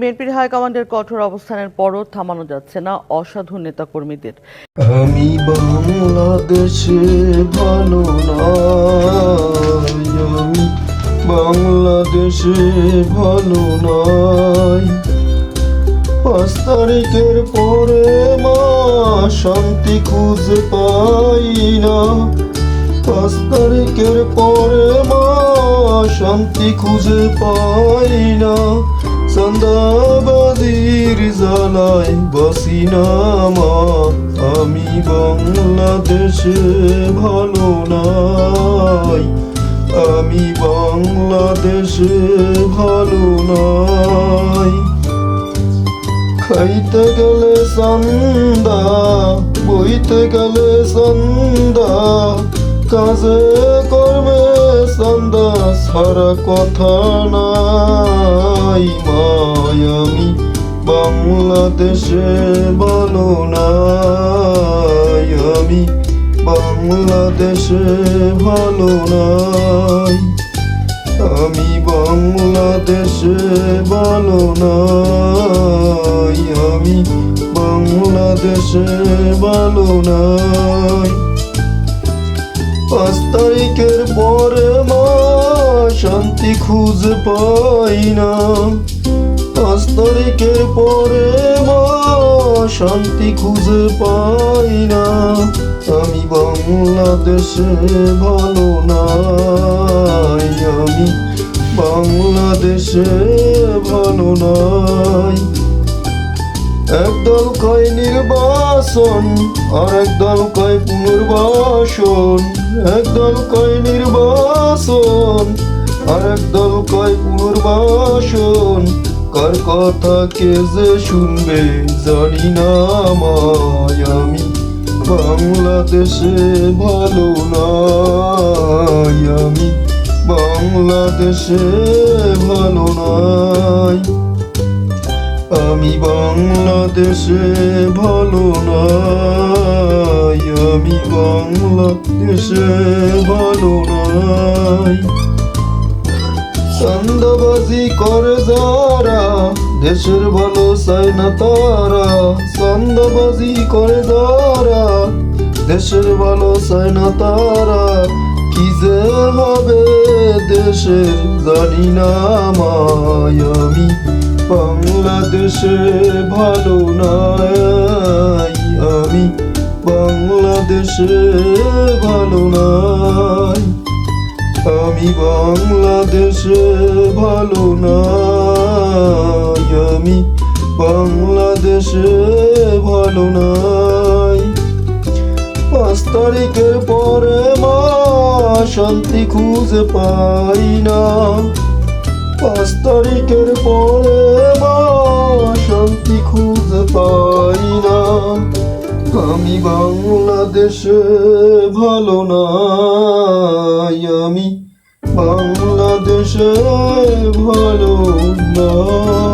বিএনপির হাইকমান্ডের কঠোর অবস্থানের পরও থামানো যাচ্ছে না অসাধু নেতাকর্মীদের। আমি বাংলাদেশে ভালো আমি বাংলাদেশে ভালো নাই পাঁচ তারিখের পরে মা শান্তি খুঁজে পাই না। পাঁচ তারিখের পরে মা শান্তি খুঁজে পাই না। সন্দাবাদির জ্বালায় বাসি না মা। আমি বাংলাদেশে ভালো নাই। আমি বাংলাদেশে ভালো নাই। খাইতে গেলে সন্দা বইতে গেলে সন্দা কাজে কর্মে সন্দা সারা কথা নাই মায় আমি বাংলাদেশে ভালো নাই আমি বাংলাদেশে ভালো নাই আমি বাংলাদেশে ভালো নাই আমি বাংলাদেশে ভালো নাই পাঁচ তারিখের পরে শান্তি খুঁজে পাই না। পাঁচ তারিখের পরে শান্তি খুঁজে পাই না। আমি বাংলাদেশে ভালো নাই। আমি বাংলাদেশে ভালো নাই। একদল কয় নির্বাসন, আর একদল কয় পুনর্বাসন। একদল কয় নির্বাসন আর একদল কয় পুনর্বাসন, কার কথা কে যে শুনবে জানি না মায় আমি। বাংলাদেশে ভালো নাই আমি। বাংলাদেশে ভালো নাই। আমি বাংলাদেশে ভালো নাই, আমি বাংলাদেশে ভালো নাই। সন্দাবাজি করে যারা, দেশের ভালো চায় না তারা। সন্দাবাজি করে যারা, দেশের ভালো চায় না তারা। কি যে হবে দেশের জানি না আমি। বাংলাদেশে ভালো নাই আমি। বাংলাদেশে ভালো নাই। আমি বাংলাদেশে ভালো নাই। আমি বাংলাদেশে ভালো নাই। পাঁচ তারিখের পরে মা শান্তি খুঁজে পাই না। পাঁচ তারিখের পরে মা শান্তি খুঁজে পাই না। আমি বাংলাদেশে ভালো নাই। আমি বাংলাদেশে ভালো না